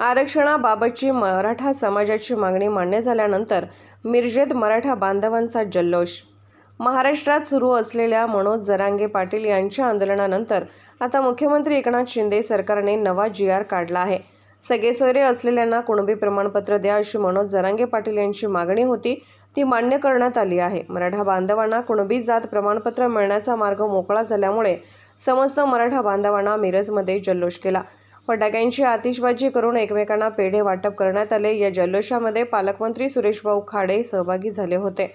आरक्षणाबाबतची मराठा समाजाची मागणी मान्य झाल्यानंतर मिरजेत मराठा बांधवांचा जल्लोष. महाराष्ट्रात सुरू असलेल्या मनोज जरांगे पाटील यांच्या आंदोलनानंतर आता मुख्यमंत्री एकनाथ शिंदे सरकारने नवा जी आर काढला आहे. सगळे सोयरे असलेल्यांना कुणबी प्रमाणपत्र द्या अशी मनोज जरांगे पाटील यांची मागणी होती ती मान्य करण्यात आली आहे. मराठा बांधवांना कुणबी जात प्रमाणपत्र मिळण्याचा मार्ग मोकळा झाल्यामुळे समस्त मराठा बांधवांना मिरजमध्ये जल्लोष केला. फटाक्यांची आतिषबाजी करून एकमेकांना पेढे वाटप करण्यात आले. या जल्लोषामध्ये पालकमंत्री सुरेशभाऊ खाडे सहभागी झाले होते.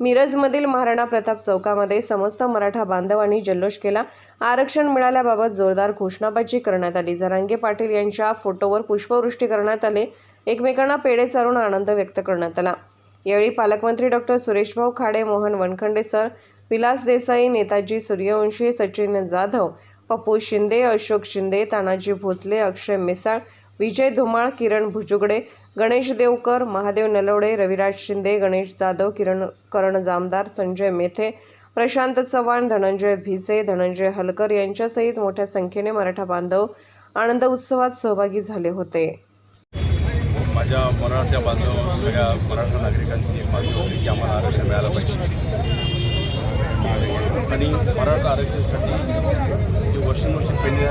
मिरजमधील महाराणा प्रताप चौकामध्ये समस्त मराठा बांधवांनी जल्लोष केला. आरक्षण मिळाल्याबाबत जोरदार घोषणाबाजी करण्यात आली. जरांगे पाटील यांच्या फोटोवर पुष्पवृष्टी करण्यात आले. एकमेकांना पेढे चारून आनंद व्यक्त करण्यात आला. यावेळी पालकमंत्री डॉक्टर सुरेशभाऊ खाडे मोहन वनखंडे सर विलास देसाई नेताजी सूर्यवंशी सचिन जाधव पप्पू शिंदे अशोक शिंदे तानाजी भोसले अक्षय मिसाळ विजय धुमाळ किरण भुजुगडे गणेश देवकर महादेव नलवडे रविराज शिंदे गणेश जाधव किरण करण जामदार संजय मेथे प्रशांत चव्हाण धनंजय भिसे धनंजय हलकर यांच्यासहित मोठ्या संख्येने मराठा बांधव आनंद उत्सवात सहभागी झाले होते. माझ्या मराठा बांधव सगळ्या मराठा नागरिकांची मागणी होती की आम्हाला आरक्षण मिळालं पाहिजे. आणि मराठा आरक्षणासाठी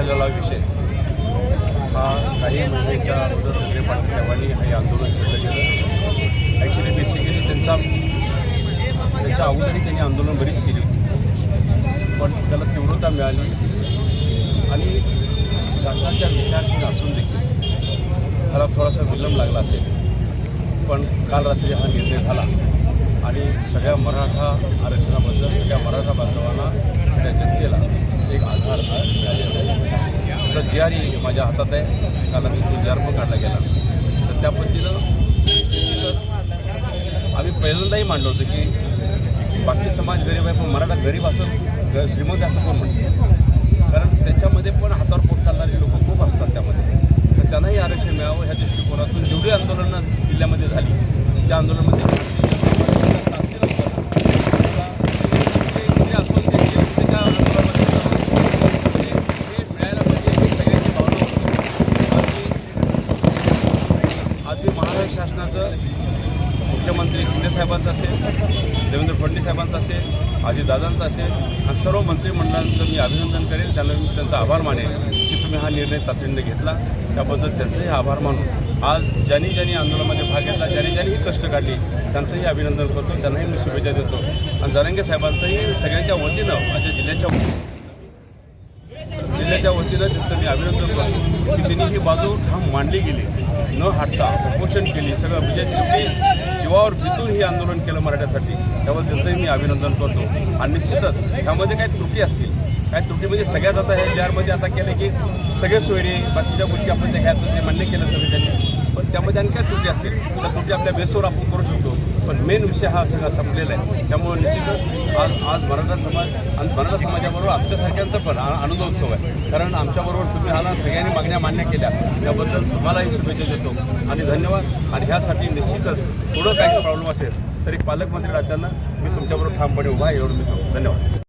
राहिलेला विषय. हा काही महिन्याच्या अगोदर सगळे पाटील साहेबांनी हे आंदोलन केलं. गेलं ॲक्च्युली बेसिकली त्यांचा त्यांच्या अगोदरही त्यांनी आंदोलन बरीच केली होती. पण त्याला तीव्रता मिळाली आणि शासनाच्या विचाराधीन असून देखील त्याला थोडासा विलंब लागला असेल. पण काल रात्री हा निर्णय झाला. आणि सगळ्या मराठा आरक्षणाबद्दल सगळ्या मराठा बांधवांना त्याचा जी आर माझ्या हातात आहे काल आम्ही तो जी पण काढला गेला. तर त्या पद्धतीनं आम्ही पहिल्यांदाही मांडलं होतं की बाकी समाज गरीब आहे पण मराठा गरीब असं ग- श्रीमंत असं कोण म्हणतो कारण त्याच्यामध्ये पण हातावर पोट चालणारे लोक खूप असतात त्यामध्ये. तर त्यांनाही आरक्षण मिळावं ह्या दृष्टिकोनातून जेवढी आंदोलनं जिल्ह्यामध्ये झाली त्या आंदोलनामध्ये असून ते जे त्या आंदोलनामध्ये हे मिळायला पाहिजे ही सगळ्यांची भावना होती आज मी महाराष्ट्र शासनाचं मुख्यमंत्री शिंदेसाहेबांचं असेल देवेंद्र फडणवीस साहेबांचा असेल आजीदादांचा असेल आणि सर्व मंत्रिमंडळांचं मी अभिनंदन करेन त्यांना मी त्यांचा आभार मानेन की तुम्ही हा निर्णय तातडीने घेतला. त्याबद्दल त्यांचंही आभार मानून आज ज्यांनी ज्यांनी आंदोलनामध्ये भाग घेतला ज्यांनी ज्यांनी ही कष्ट काढली त्यांचंही अभिनंदन करतो. त्यांनाही मी शुभेच्छा देतो. आणि जरंगे साहेबांचंही सगळ्यांच्या वतीनं माझ्या जिल्ह्याच्या जिल्ह्याच्या वतीनं त्यांचं मी अभिनंदन करतो की त्यांनी ही बाजू ठाम मांडली गेली. न हाटता उपोषण केली. सगळं म्हणजे शेवटी जीवावर बितून हे आंदोलन केलं मराठ्यासाठी त्यामुळे त्यांचंही मी अभिनंदन करतो. आणि निश्चितच त्यामध्ये काही त्रुटी असतील काही त्रुटी म्हणजे सगळ्यात आता हे मध्ये आता केलं की सगळे सोयरे बाकीच्या गोष्टी आपण ते घ्यायचं ते मान्य केलं सगळं त्यांनी पण त्यामध्ये आणखी काय त्रुटी असतील त्या त्रुटी आपल्या बेसवर आपण करू शकतो. पण मेन विषय हा सगळा संपलेला आहे. त्यामुळे निश्चितच आज आज मराठा समाज आणि मराठा समाजाबरोबर आमच्यासारख्यांचं पण आनंद आनंदोत्सव आहे. कारण आमच्याबरोबर तुम्ही आला सगळ्यांनी मागण्या मान्य केल्या. त्याबद्दल तुम्हालाही शुभेच्छा देतो. आणि धन्यवाद. आणि ह्यासाठी निश्चितच पुढं काही प्रॉब्लेम असेल तरी पालकमंत्री राहताना मी तुमच्याबरोबर ठामपणे उभा आहे एवढं मी सांगतो. धन्यवाद.